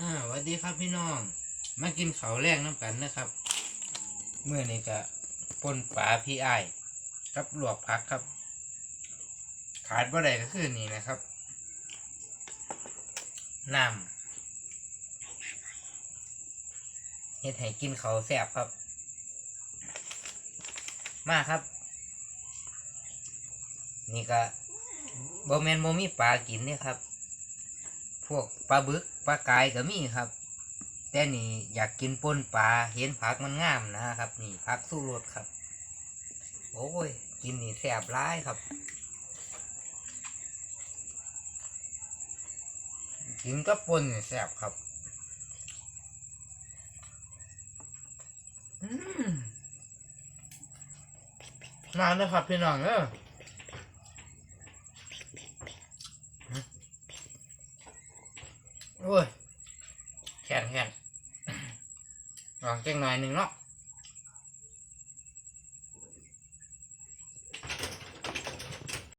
อ่าสวัสดีครับพี่น้อง มากินเขาวแรงน้ำกันนะครับเมื่อนี้ก็ปนปลาพี่ไอ้ายกับหลวกผักครับ ขาดบ่ได้ก็คือนี่นะครับน้ำเฮ็ดให้กินเขาวแซ่บครับ มาครับ นี่ก็บ่แมนโมมีปลากินเนี่ยครับ พวกปลาบึกปลากายก็มีครับ แต่นี่อยากกินป่นปลาเห็นผักมันงามนะครับ นี่ผักสู้รสครับ โอ้ย กินนี่แสบร้ายครับ กินก็ป่นนี่แสบครับอืมมาเลยครับพี่น้องเออ โอ้ยแข็งแข็งลองเจ๊งหน่อยหนึ่งเนาะ